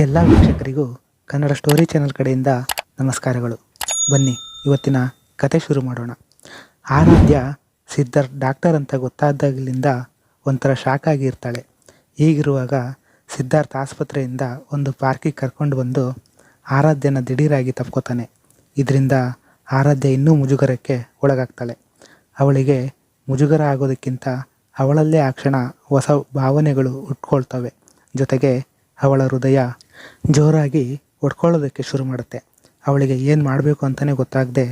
ಎಲ್ಲ ವೀಕ್ಷಕರಿಗೂ Kannada story channel ಕಡೆಯಿಂದ ನಮಸ್ಕಾರಗಳು. ಬನ್ನಿ, ಇವತ್ತಿನ ಕತೆ ಶುರು ಮಾಡೋಣ. ಆರಾಧ್ಯ ಸಿದ್ಧರ್ ಡಾಕ್ಟರ್ ಅಂತ ಗೊತ್ತಾದಾಗಲಿಂದ ಒಂಥರ ಶಾಕ್ ಆಗಿರ್ತಾಳೆ ಹೀಗಿರುವಾಗ ಸಿದ್ಧಾರ್ಥ ಆಸ್ಪತ್ರೆಯಿಂದ ಒಂದು ಪಾರ್ಕಿಗೆ ಕರ್ಕೊಂಡು ಬಂದು ಆರಾಧ್ಯನ ದಿಢೀರಾಗಿ ತಪ್ಕೋತಾನೆ. ಇದರಿಂದ ಆರಾಧ್ಯ ಇನ್ನೂ ಮುಜುಗರಕ್ಕೆ ಒಳಗಾಗ್ತಾಳೆ. ಅವಳಿಗೆ ಮುಜುಗರ ಆಗೋದಕ್ಕಿಂತ ಅವಳಲ್ಲೇ ಆ ಕ್ಷಣ ಹೊಸ ಭಾವನೆಗಳು ಹುಟ್ಕೊಳ್ತವೆ ಜೊತೆಗೆ ಅವಳ ಹೃದಯ ಜೋರಾಗಿ ಹೊಡ್ಕೊಳ್ಳೋದಕ್ಕೆ ಶುರು ಮಾಡುತ್ತೆ. ಅವಳಿಗೆ ಏನು ಮಾಡಬೇಕು ಅಂತಲೇ ಗೊತ್ತಾಗದೆ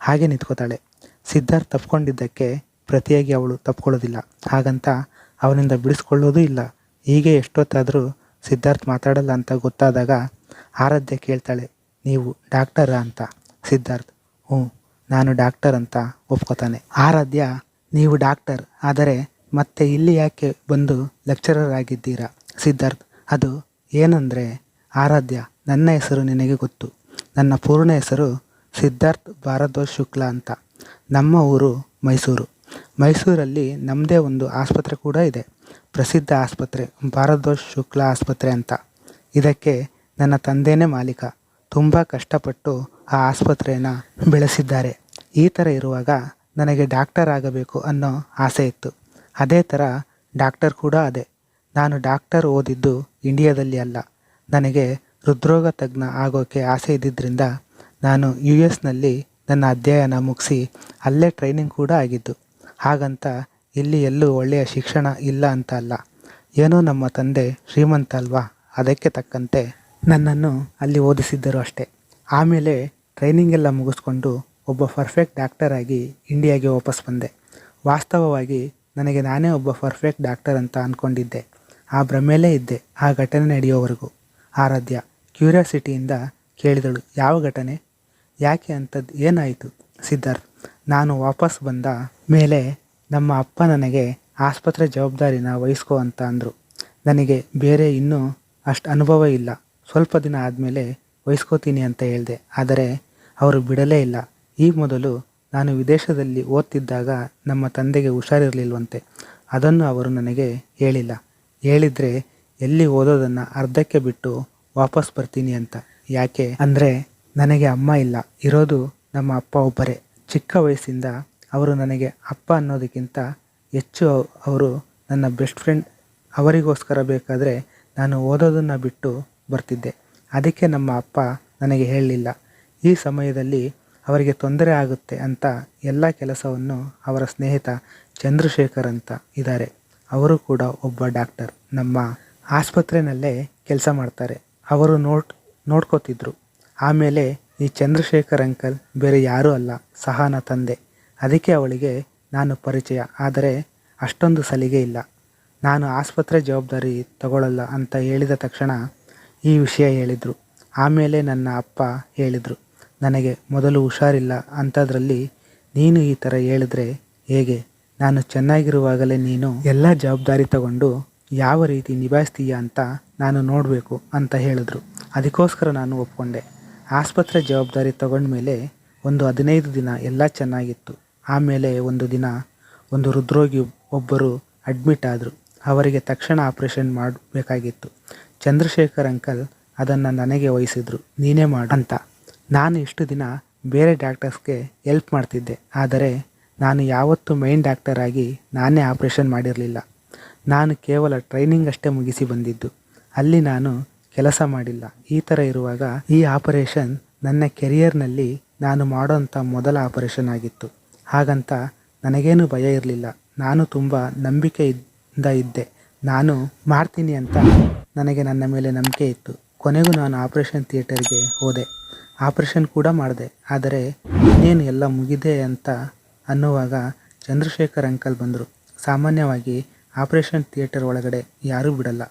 ಹಾಗೆ ನಿಂತ್ಕೋತಾಳೆ. ಸಿದ್ಧಾರ್ಥ್ ತಪ್ಕೊಂಡಿದ್ದಕ್ಕೆ ಪ್ರತಿಯಾಗಿ ಅವಳು ತಪ್ಕೊಳ್ಳೋದಿಲ್ಲ. ಹಾಗಂತ ಅವನಿಂದ ಬಿಡಿಸ್ಕೊಳ್ಳೋದು ಇಲ್ಲ. ಹೀಗೆ ಎಷ್ಟೊತ್ತಾದರೂ ಸಿದ್ಧಾರ್ಥ್ ಮಾತಾಡಲ್ಲ ಅಂತ ಗೊತ್ತಾದಾಗ ಆರಾಧ್ಯ ಕೇಳ್ತಾಳೆ, ನೀವು ಡಾಕ್ಟರಾ ಅಂತ. ಸಿದ್ಧಾರ್ಥ್, ಹ್ಞೂ, ನಾನು ಡಾಕ್ಟರ್ ಅಂತ ಒಪ್ಕೋತಾನೆ. ಆರಾಧ್ಯ, ನೀವು ಡಾಕ್ಟರ್, ಆದರೆ ಮತ್ತೆ ಇಲ್ಲಿ ಯಾಕೆ ಬಂದು ಲೆಕ್ಚರರ್ ಆಗಿದ್ದೀರಾ? ಸಿದ್ಧಾರ್ಥ್, ಅದು ಏನಂದರೆ ಆರಾಧ್ಯ, ನನ್ನ ಹೆಸರು ನಿನಗೆ ಗೊತ್ತು. ನನ್ನ ಪೂರ್ಣ ಹೆಸರು ಸಿದ್ಧಾರ್ಥ್ ಭಾರದ್ವಾಜ್ ಶುಕ್ಲಾ ಅಂತ. ನಮ್ಮ ಊರು ಮೈಸೂರು. ಮೈಸೂರಲ್ಲಿ ನಮ್ಮದೇ ಒಂದು ಆಸ್ಪತ್ರೆ ಕೂಡ ಇದೆ. ಪ್ರಸಿದ್ಧ ಆಸ್ಪತ್ರೆ, ಭಾರದ್ವಾಜ್ ಶುಕ್ಲಾ ಆಸ್ಪತ್ರೆ ಅಂತ. ಇದಕ್ಕೆ ನನ್ನ ತಂದೆಯೇ ಮಾಲೀಕ. ತುಂಬ ಕಷ್ಟಪಟ್ಟು ಆ ಆಸ್ಪತ್ರೆಯನ್ನು ಬೆಳೆಸಿದ್ದಾರೆ. ಈ ಥರ ಇರುವಾಗ ನನಗೆ ಡಾಕ್ಟರ್ ಆಗಬೇಕು ಅನ್ನೋ ಆಸೆ ಇತ್ತು. ಅದೇ ಥರ ಡಾಕ್ಟರ್ ಕೂಡ ಅದೇ. ನಾನು ಡಾಕ್ಟರ್ ಓದಿದ್ದು ಇಂಡಿಯಾದಲ್ಲಿ ಅಲ್ಲ. ನನಗೆ ಹೃದ್ರೋಗ ತಜ್ಞ ಆಗೋಕ್ಕೆ ಆಸೆ ಇದ್ದಿದ್ದರಿಂದ ನಾನು ಯು ಎಸ್ನಲ್ಲಿ ನನ್ನ ಅಧ್ಯಯನ ಮುಗಿಸಿ ಅಲ್ಲೇ ಟ್ರೈನಿಂಗ್ ಕೂಡ ಆಗಿದ್ದು. ಹಾಗಂತ ಇಲ್ಲಿ ಎಲ್ಲೂ ಒಳ್ಳೆಯ ಶಿಕ್ಷಣ ಇಲ್ಲ ಅಂತ ಅಲ್ಲ. ಏನೋ ನಮ್ಮ ತಂದೆ ಶ್ರೀಮಂತ ಅಲ್ವಾ? ಅದಕ್ಕೆ ತಕ್ಕಂತೆ ನನ್ನನ್ನು ಅಲ್ಲಿ ಓದಿಸಿದ್ದರು ಅಷ್ಟೇ. ಆಮೇಲೆ ಟ್ರೈನಿಂಗ್ ಎಲ್ಲ ಮುಗಿಸ್ಕೊಂಡು ಒಬ್ಬ ಪರ್ಫೆಕ್ಟ್ ಡಾಕ್ಟರ್ ಆಗಿ ಇಂಡಿಯಾಗೆ ವಾಪಸ್ ಬಂದೆ. ವಾಸ್ತವವಾಗಿ ನನಗೆ ನಾನೇ ಒಬ್ಬ ಪರ್ಫೆಕ್ಟ್ ಡಾಕ್ಟರ್ ಅಂತ ಅಂದ್ಕೊಂಡಿದ್ದೆ ಆ ಭ್ರಮೆಯಲ್ಲೇ ಇದ್ದೆ ಆ ಘಟನೆ ನಡೆಯೋವರೆಗೂ. ಆರಾಧ್ಯ ಕ್ಯೂರಿಯಾಸಿಟಿಯಿಂದ ಕೇಳಿದಳು, ಯಾವ ಘಟನೆ? ಯಾಕೆ ಅಂಥದ್ದು ಏನಾಯಿತು? ಸಿದ್ಧಾರ್ಥ್ ನಾನು ವಾಪಸ್ ಬಂದ ಮೇಲೆ ನಮ್ಮ ಅಪ್ಪ ನನಗೆ ಆಸ್ಪತ್ರೆ ಜವಾಬ್ದಾರಿನ ವಹಿಸ್ಕೋ ಅಂತ ಅಂದರು. ನನಗೆ ಬೇರೆ ಇನ್ನೂ ಅಷ್ಟು ಅನುಭವ ಇಲ್ಲ. ಸ್ವಲ್ಪ ದಿನ ಆದಮೇಲೆ ವಹಿಸ್ಕೋತೀನಿ ಅಂತ ಹೇಳಿದೆ. ಆದರೆ ಅವರು ಬಿಡಲೇ ಇಲ್ಲ. ಈ ಮೊದಲು ನಾನು ವಿದೇಶದಲ್ಲಿ ಓದ್ತಿದ್ದಾಗ ನಮ್ಮ ತಂದೆಗೆ ಹುಷಾರಿರಲಿಲ್ವಂತೆ. ಅದನ್ನು ಅವರು ನನಗೆ ಹೇಳಿಲ್ಲ. ಹೇಳಿದರೆ ಎಲ್ಲಿ ಓದೋದನ್ನು ಅರ್ಧಕ್ಕೆ ಬಿಟ್ಟು ವಾಪಸ್ ಬರ್ತೀನಿ ಅಂತ. ಯಾಕೆ ಅಂದರೆ ನನಗೆ ಅಮ್ಮ ಇಲ್ಲ. ಇರೋದು ನಮ್ಮ ಅಪ್ಪ ಒಬ್ಬರೇ. ಚಿಕ್ಕ ವಯಸ್ಸಿಂದ ಅವರು ನನಗೆ ಅಪ್ಪ ಅನ್ನೋದಕ್ಕಿಂತ ಹೆಚ್ಚು ಅವರು ನನ್ನ ಬೆಸ್ಟ್ ಫ್ರೆಂಡ್ ಅವರಿಗೋಸ್ಕರ ಬೇಕಾದರೆ ನಾನು ಓದೋದನ್ನು ಬಿಟ್ಟು ಬರ್ತಿದ್ದೆ. ಅದಕ್ಕೆ ನಮ್ಮ ಅಪ್ಪ ನನಗೆ ಹೇಳಲಿಲ್ಲ. ಈ ಸಮಯದಲ್ಲಿ ಅವರಿಗೆ ತೊಂದರೆ ಆಗುತ್ತೆ ಅಂತ ಎಲ್ಲ ಕೆಲಸವನ್ನು ಅವರ ಸ್ನೇಹಿತ ಚಂದ್ರಶೇಖರ್ ಅಂತ ಇದ್ದಾರೆ. ಅವರು ಕೂಡ ಒಬ್ಬ ಡಾಕ್ಟರ್. ನಮ್ಮ ಆಸ್ಪತ್ರೆಯಲ್ಲೇ ಕೆಲಸ ಮಾಡ್ತಾರೆ. ಅವರು ನೋಡ್, ನೋಡ್ಕೋತಿದ್ರು. ಆಮೇಲೆ ಈ ಚಂದ್ರಶೇಖರ್ ಅಂಕಲ್ ಬೇರೆ ಯಾರೂ ಅಲ್ಲ, ಸಹನ ತಂದೆ. ಅದಕ್ಕೆ ಅವಳಿಗೆ ನಾನು ಪರಿಚಯ. ಆದರೆ ಅಷ್ಟೊಂದು ಸಲಿಗೆ ಇಲ್ಲ. ನಾನು ಆಸ್ಪತ್ರೆ ಜವಾಬ್ದಾರಿ ತಗೊಳ್ಳಲ್ಲ ಅಂತ ಹೇಳಿದ ತಕ್ಷಣ ಈ ವಿಷಯ ಹೇಳಿದರು. ಆಮೇಲೆ ನನ್ನ ಅಪ್ಪ ಹೇಳಿದರು, ನನಗೆ ಮೊದಲು ಹುಷಾರಿಲ್ಲ ಅಂಥದ್ರಲ್ಲಿ ನೀನು ಈ ಥರ ಹೇಳಿದ್ರೆ ಹೇಗೆ? ನಾನು ಚೆನ್ನಾಗಿರುವಾಗಲೇ ನೀನು ಎಲ್ಲ ಜವಾಬ್ದಾರಿ ತಗೊಂಡು ಯಾವ ರೀತಿ ನಿಭಾಯಿಸ್ತೀಯ ಅಂತ ನಾನು ನೋಡಬೇಕು ಅಂತ ಹೇಳಿದ್ರು. ಅದಕ್ಕೋಸ್ಕರ ನಾನು ಒಪ್ಕೊಂಡೆ. ಆಸ್ಪತ್ರೆ ಜವಾಬ್ದಾರಿ ತಗೊಂಡ ಮೇಲೆ ಒಂದು ಹದಿನೈದು ದಿನ ಎಲ್ಲ ಚೆನ್ನಾಗಿತ್ತು. ಆಮೇಲೆ ಒಂದು ದಿನ ಒಂದು ಹೃದ್ರೋಗಿ ಒಬ್ಬರು ಅಡ್ಮಿಟ್ ಆದರು. ಅವರಿಗೆ ತಕ್ಷಣ ಆಪರೇಷನ್ ಮಾಡಬೇಕಾಗಿತ್ತು. ಚಂದ್ರಶೇಖರ್ ಅಂಕಲ್ ಅದನ್ನು ನನಗೆ ವಹಿಸಿದ್ರು. ನೀನೇ ಮಾಡು ಅಂತ. ನಾನು ಇಷ್ಟು ದಿನ ಬೇರೆ ಡಾಕ್ಟರ್ಸ್ಗೆ ಎಲ್ಪ್ ಮಾಡ್ತಿದ್ದೆ. ಆದರೆ ನಾನು ಯಾವತ್ತೂ ಮೈನ್ ಡಾಕ್ಟರ್ ಆಗಿ ನಾನೇ ಆಪರೇಷನ್ ಮಾಡಿರಲಿಲ್ಲ. ನಾನು ಕೇವಲ ಟ್ರೈನಿಂಗ್ ಅಷ್ಟೇ ಮುಗಿಸಿ ಬಂದಿದ್ದು. ಅಲ್ಲಿ ನಾನು ಕೆಲಸ ಮಾಡಿಲ್ಲ. ಈ ಥರ ಇರುವಾಗ ಈ ಆಪರೇಷನ್ ನನ್ನ ಕೆರಿಯರ್ನಲ್ಲಿ ನಾನು ಮಾಡೋಂಥ ಮೊದಲ ಆಪರೇಷನ್ ಆಗಿತ್ತು. ಹಾಗಂತ ನನಗೇನು ಭಯ ಇರಲಿಲ್ಲ. ನಾನು ತುಂಬ ನಂಬಿಕೆಯಿಂದ ಇದ್ದೆ ನಾನು ಮಾಡ್ತೀನಿ ಅಂತ ನನಗೆ ನನ್ನ ಮೇಲೆ ನಂಬಿಕೆ ಇತ್ತು. ಕೊನೆಗೂ ನಾನು ಆಪರೇಷನ್ ಥಿಯೇಟರ್ಗೆ ಹೋದೆ. ಆಪರೇಷನ್ ಕೂಡ ಮಾಡಿದೆ. ಆದರೆ ಇನ್ನೇನು ಎಲ್ಲ ಮುಗಿದೆ ಅಂತ ಅನ್ನುವಾಗ ಚಂದ್ರಶೇಖರ್ ಅಂಕಲ್ ಬಂದರು. ಸಾಮಾನ್ಯವಾಗಿ ಆಪರೇಷನ್ ಥಿಯೇಟರ್ ಒಳಗಡೆ ಯಾರೂ ಬಿಡಲ್ಲ.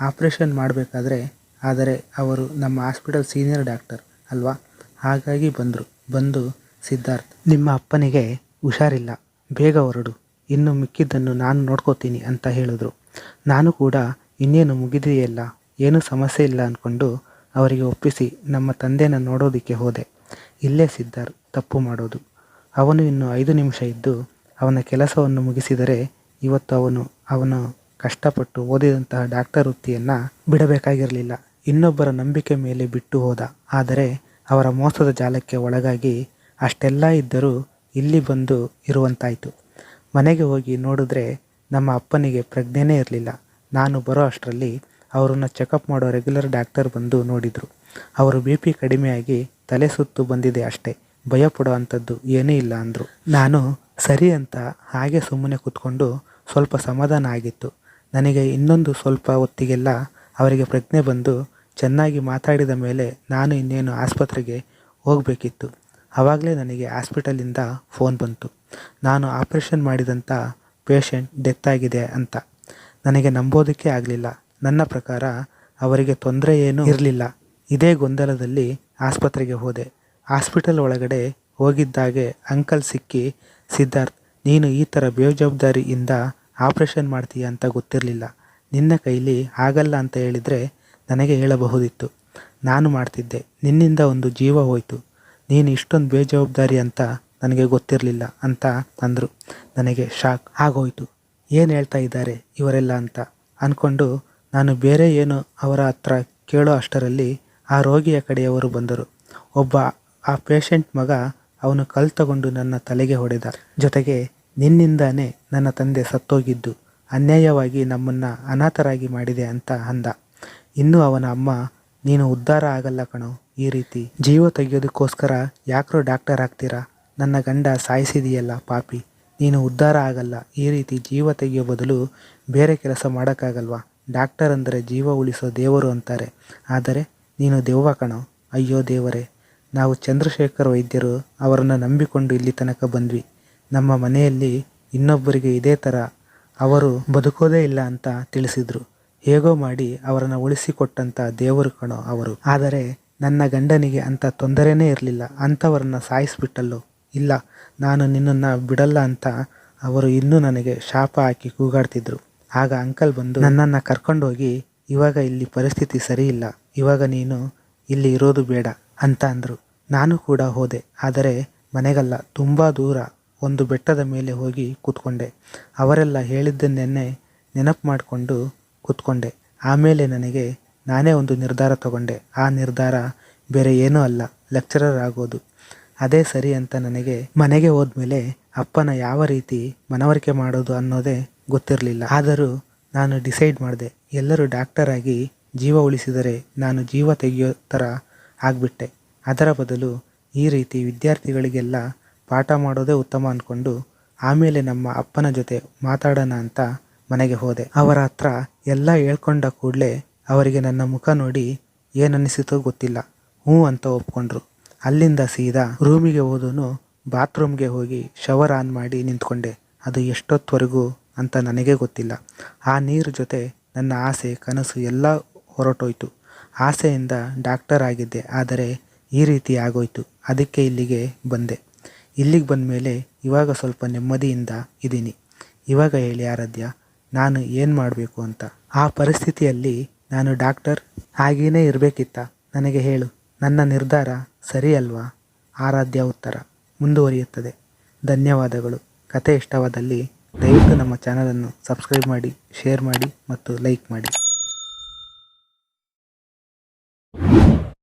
ಆಪರೇಷನ್ ಮಾಡಬೇಕಾದ್ರೆ ಆದರೆ ಅವರು ನಮ್ಮ ಹಾಸ್ಪಿಟಲ್ ಸೀನಿಯರ್ ಡಾಕ್ಟರ್ ಅಲ್ವಾ? ಹಾಗಾಗಿ ಬಂದರು. ಬಂದು ಸಿದ್ಧಾರ್ಥ್, ನಿಮ್ಮ ಅಪ್ಪನಿಗೆ ಹುಷಾರಿಲ್ಲ. ಬೇಗ ಹೊರಡು. ಇನ್ನು ಮಿಕ್ಕಿದ್ದನ್ನು ನಾನು ನೋಡ್ಕೋತೀನಿ ಅಂತ ಹೇಳಿದ್ರು. ನಾನು ಕೂಡ ಇನ್ನೇನು ಮುಗಿದೆಯಲ್ಲ ಏನೂ ಸಮಸ್ಯೆ ಇಲ್ಲ ಅಂದ್ಕೊಂಡು ಅವರಿಗೆ ಒಪ್ಪಿಸಿ ನಮ್ಮ ತಂದೆನ ನೋಡೋದಕ್ಕೆ ಹೋದೆ. ಇಲ್ಲೇ ಸಿದ್ಧಾರ್ಥ್ ತಪ್ಪು ಮಾಡೋದು. ಅವನು ಇನ್ನು ಐದು ನಿಮಿಷ ಇದ್ದು ಅವನ ಕೆಲಸವನ್ನು ಮುಗಿಸಿದರೆ ಇವತ್ತು ಅವನು ಅವನು ಕಷ್ಟಪಟ್ಟು ಓದಿದಂತಹ ಡಾಕ್ಟರ್ ವೃತ್ತಿಯನ್ನು ಬಿಡಬೇಕಾಗಿರಲಿಲ್ಲ. ಇನ್ನೊಬ್ಬರ ನಂಬಿಕೆ ಮೇಲೆ ಬಿಟ್ಟು ಹೋದ. ಆದರೆ ಅವರ ಮೋಸದ ಜಾಲಕ್ಕೆ ಒಳಗಾಗಿ ಅಷ್ಟೆಲ್ಲ ಇದ್ದರೂ ಇಲ್ಲಿ ಬಂದು ಇರುವಂತಾಯಿತು. ಮನೆಗೆ ಹೋಗಿ ನೋಡಿದ್ರೆ ನಮ್ಮ ಅಪ್ಪನಿಗೆ ಪ್ರಜ್ಞೆನೇ ಇರಲಿಲ್ಲ. ನಾನು ಬರೋ ಅಷ್ಟರಲ್ಲಿ ಅವರನ್ನು ಚೆಕಪ್ ಮಾಡೋ ರೆಗ್ಯುಲರ್ ಡಾಕ್ಟರ್ ಬಂದು ನೋಡಿದರು. ಅವರು ಬಿ ಪಿ ಕಡಿಮೆಯಾಗಿ ತಲೆ ಸುತ್ತು ಬಂದಿದೆ ಅಷ್ಟೇ. ಭಯಪಡೋ ಅಂಥದ್ದು ಏನೂ ಇಲ್ಲ ಅಂದರು. ನಾನು ಸರಿ ಅಂತ ಹಾಗೆ ಸುಮ್ಮನೆ ಕೂತ್ಕೊಂಡು ಸ್ವಲ್ಪ ಸಮಾಧಾನ ಆಗಿತ್ತು. ನನಗೆ ಇನ್ನೊಂದು ಸ್ವಲ್ಪ ಹೊತ್ತಿಗೆಲ್ಲ ಅವರಿಗೆ ಪ್ರಜ್ಞೆ ಬಂದು ಚೆನ್ನಾಗಿ ಮಾತಾಡಿದ ಮೇಲೆ ನಾನು ಇನ್ನೇನು ಆಸ್ಪತ್ರೆಗೆ ಹೋಗಬೇಕಿತ್ತು. ಆವಾಗಲೇ ನನಗೆ ಆಸ್ಪಿಟಲಿಂದ ಫೋನ್ ಬಂತು. ನಾನು ಆಪ್ರೇಷನ್ ಮಾಡಿದಂಥ ಪೇಷಂಟ್ ಡೆತ್ ಆಗಿದೆ ಅಂತ. ನನಗೆ ನಂಬೋದಕ್ಕೆ ಆಗಲಿಲ್ಲ. ನನ್ನ ಪ್ರಕಾರ ಅವರಿಗೆ ತೊಂದರೆ ಏನೂ ಇರಲಿಲ್ಲ. ಇದೇ ಗೊಂದಲದಲ್ಲಿ ಆಸ್ಪತ್ರೆಗೆ ಹೋದೆ. ಹಾಸ್ಪಿಟಲ್ ಒಳಗಡೆ ಹೋಗಿದ್ದಾಗೆ ಅಂಕಲ್ ಸಿಕ್ಕಿ ಸಿದ್ಧಾರ್ಥ್, ನೀನು ಈ ಥರ ಬೇಜವಾಬ್ದಾರಿಯಿಂದ ಆಪ್ರೇಷನ್ ಮಾಡ್ತೀಯ ಅಂತ ಗೊತ್ತಿರಲಿಲ್ಲ. ನಿನ್ನ ಕೈಲಿ ಆಗಲ್ಲ ಅಂತ ಹೇಳಿದರೆ ನನಗೆ ಹೇಳಬಹುದಿತ್ತು. ನಾನು ಮಾಡ್ತಿದ್ದೆ. ನಿನ್ನಿಂದ ಒಂದು ಜೀವ ಹೋಯಿತು. ನೀನು ಇಷ್ಟೊಂದು ಬೇಜವಾಬ್ದಾರಿ ಅಂತ ನನಗೆ ಗೊತ್ತಿರಲಿಲ್ಲ ಅಂತ ಅಂದರು. ನನಗೆ ಶಾಕ್ ಆಗೋಯ್ತು. ಏನು ಹೇಳ್ತಾ ಇದ್ದಾರೆ ಇವರೆಲ್ಲ ಅಂತ ಅಂದ್ಕೊಂಡು ನಾನು ಬೇರೆ ಏನು ಅವರ ಹತ್ರ ಕೇಳೋ ಅಷ್ಟರಲ್ಲಿ ಆ ರೋಗಿಯ ಕಡೆಯವರು ಬಂದರು. ಒಬ್ಬ ಆ ಪೇಷಂಟ್ ಮಗ ಅವನು ಕಲ್ ತಗೊಂಡು ನನ್ನ ತಲೆಗೆ ಹೊಡೆದ. ಜೊತೆಗೆ ನಿನ್ನಿಂದಾನೇ ನನ್ನ ತಂದೆ ಸತ್ತೋಗಿದ್ದು, ಅನ್ಯಾಯವಾಗಿ ನಮ್ಮನ್ನು ಅನಾಥರಾಗಿ ಮಾಡಿದೆ ಅಂತ ಅಂದ. ಇನ್ನು ಅವನ ಅಮ್ಮ, ನೀನು ಉದ್ಧಾರ ಆಗಲ್ಲ ಕಣೋ, ಈ ರೀತಿ ಜೀವ ತೆಗೆಯೋದಕ್ಕೋಸ್ಕರ ಯಾಕ್ರೋ ಡಾಕ್ಟರ್ ಆಗ್ತೀರಾ? ನನ್ನ ಗಂಡ ಸಾಯಿಸಿದೆಯಲ್ಲ ಪಾಪಿ, ನೀನು ಉದ್ಧಾರ ಆಗಲ್ಲ, ಈ ರೀತಿ ಜೀವ ತೆಗೆಯೋ ಬದಲು ಬೇರೆ ಕೆಲಸ ಮಾಡೋಕ್ಕಾಗಲ್ವಾ? ಡಾಕ್ಟರ್ ಅಂದರೆ ಜೀವ ಉಳಿಸೋ ದೇವರು ಅಂತಾರೆ. ಆದರೆ ನೀನು ದೆವ್ವ ಕಣೋ. ಅಯ್ಯೋ ದೇವರೇ ನಾವು ಚಂದ್ರಶೇಖರ್ ವೈದ್ಯರು ಅವರನ್ನು ನಂಬಿಕೊಂಡು ಇಲ್ಲಿ ತನಕ ಬಂದ್ವಿ. ನಮ್ಮ ಮನೆಯಲ್ಲಿ ಇನ್ನೊಬ್ಬರಿಗೆ ಇದೇ ಥರ ಅವರು ಬದುಕೋದೇ ಇಲ್ಲ ಅಂತ ತಿಳಿಸಿದರು. ಹೇಗೋ ಮಾಡಿ ಅವರನ್ನು ಉಳಿಸಿಕೊಟ್ಟಂಥ ದೇವರು ಕಣೋ ಅವರು. ಆದರೆ ನನ್ನ ಗಂಡನಿಗೆ ಅಂಥ ತೊಂದರೆನೇ ಇರಲಿಲ್ಲ. ಅಂಥವರನ್ನು ಸಾಯಿಸಿಬಿಟ್ಟಲ್ಲೋ? ಇಲ್ಲ, ನಾನು ನಿನ್ನನ್ನು ಬಿಡಲ್ಲ ಅಂತ ಅವರು ಇನ್ನೂ ನನಗೆ ಶಾಪ ಹಾಕಿ ಕೂಗಾಡ್ತಿದ್ರು. ಆಗ ಅಂಕಲ್ ಬಂದು ನನ್ನನ್ನು ಕರ್ಕೊಂಡೋಗಿ, ಇವಾಗ ಇಲ್ಲಿ ಪರಿಸ್ಥಿತಿ ಸರಿ ಇಲ್ಲ. ಇವಾಗ ನೀನು ಇಲ್ಲಿ ಇರೋದು ಬೇಡ. ಅಂತ ಅಂದರು. ನಾನು ಕೂಡ ಹೋದೆ. ಆದರೆ ಮನೆಗಲ್ಲ, ತುಂಬ ದೂರ ಒಂದು ಬೆಟ್ಟದ ಮೇಲೆ ಹೋಗಿ ಕೂತ್ಕೊಂಡೆ. ಅವರೆಲ್ಲ ಹೇಳಿದ್ದನ್ನೆನ್ನೆ ನೆನಪು ಮಾಡಿಕೊಂಡು ಕೂತ್ಕೊಂಡೆ. ಆಮೇಲೆ ನನಗೆ ನಾನೇ ಒಂದು ನಿರ್ಧಾರ ತಗೊಂಡೆ. ಆ ನಿರ್ಧಾರ ಬೇರೆ ಏನೂ ಅಲ್ಲ ಲೆಕ್ಚರರ್ ಆಗೋದು. ಅದೇ ಸರಿ ಅಂತ ನನಗೆ ಮನೆಗೆ ಹೋದ್ಮೇಲೆ ಅಪ್ಪನ ಯಾವ ರೀತಿ ಮನವರಿಕೆ ಮಾಡೋದು ಅನ್ನೋದೇ ಗೊತ್ತಿರಲಿಲ್ಲ. ಆದರೂ ನಾನು ಡಿಸೈಡ್ ಮಾಡಿದೆ, ಎಲ್ಲರೂ ಡಾಕ್ಟರ್ ಆಗಿ ಜೀವ ಉಳಿಸಿದರೆ ನಾನು ಜೀವ ತೆಗೆಯೋ ಥರ ಆಗಿಬಿಟ್ಟೆ. ಅದರ ಬದಲು ಈ ರೀತಿ ವಿದ್ಯಾರ್ಥಿಗಳಿಗೆಲ್ಲ ಪಾಠ ಮಾಡೋದೇ ಉತ್ತಮ ಅಂದ್ಕೊಂಡು ಆಮೇಲೆ ನಮ್ಮ ಅಪ್ಪನ ಜೊತೆ ಮಾತಾಡೋಣ ಅಂತ ಮನೆಗೆ ಹೋದೆ. ಅವರ ಹತ್ರ ಎಲ್ಲ ಹೇಳ್ಕೊಂಡ ಕೂಡಲೇ ಅವರಿಗೆ ನನ್ನ ಮುಖ ನೋಡಿ ಏನನ್ನಿಸಿತೋ ಗೊತ್ತಿಲ್ಲ. ಹ್ಞೂ ಅಂತ ಒಪ್ಕೊಂಡ್ರು. ಅಲ್ಲಿಂದ ಸೀದಾ ರೂಮಿಗೆ ಹೋದನು ಬಾತ್ರೂಮ್ಗೆ ಹೋಗಿ ಶವರ್ ಆನ್ ಮಾಡಿ ನಿಂತ್ಕೊಂಡೆ. ಅದು ಎಷ್ಟೊತ್ತವರೆಗೂ ಅಂತ ನನಗೆ ಗೊತ್ತಿಲ್ಲ. ಆ ನೀರು ಜೊತೆ ನನ್ನ ಆಸೆ, ಕನಸು ಎಲ್ಲ ಹೊರಟೋಯ್ತು. ಆಸೆಯಿಂದ ಡಾಕ್ಟರ್ ಆಗಿದ್ದೆ. ಆದರೆ ಈ ರೀತಿ ಆಗೋಯ್ತು. ಅದಕ್ಕೆ ಇಲ್ಲಿಗೆ ಬಂದೆ. ಇಲ್ಲಿಗೆ ಬಂದ ಮೇಲೆ ಇವಾಗ ಸ್ವಲ್ಪ ನೆಮ್ಮದಿಯಿಂದ ಇದ್ದೀನಿ. ಇವಾಗ ಹೇಳಿ ಆರಾಧ್ಯ, ನಾನು ಏನು ಮಾಡಬೇಕು ಅಂತ. ಆ ಪರಿಸ್ಥಿತಿಯಲ್ಲಿ ನಾನು ಡಾಕ್ಟರ್ ಹಾಗೇನೇ ಇರಬೇಕಿತ್ತ. ನನಗೆ ಹೇಳು, ನನ್ನ ನಿರ್ಧಾರ ಸರಿ ಅಲ್ವಾ ಆರಾಧ್ಯ ಉತ್ತರ. ಮುಂದುವರಿಯುತ್ತದೆ. ಧನ್ಯವಾದಗಳು. ಕತೆ ಇಷ್ಟವಾದಲ್ಲಿ ದಯವಿಟ್ಟು ನಮ್ಮ ಚಾನಲನ್ನು ಸಬ್ಸ್ಕ್ರೈಬ್ ಮಾಡಿ ಶೇರ್ ಮಾಡಿ ಮತ್ತು ಲೈಕ್ ಮಾಡಿ.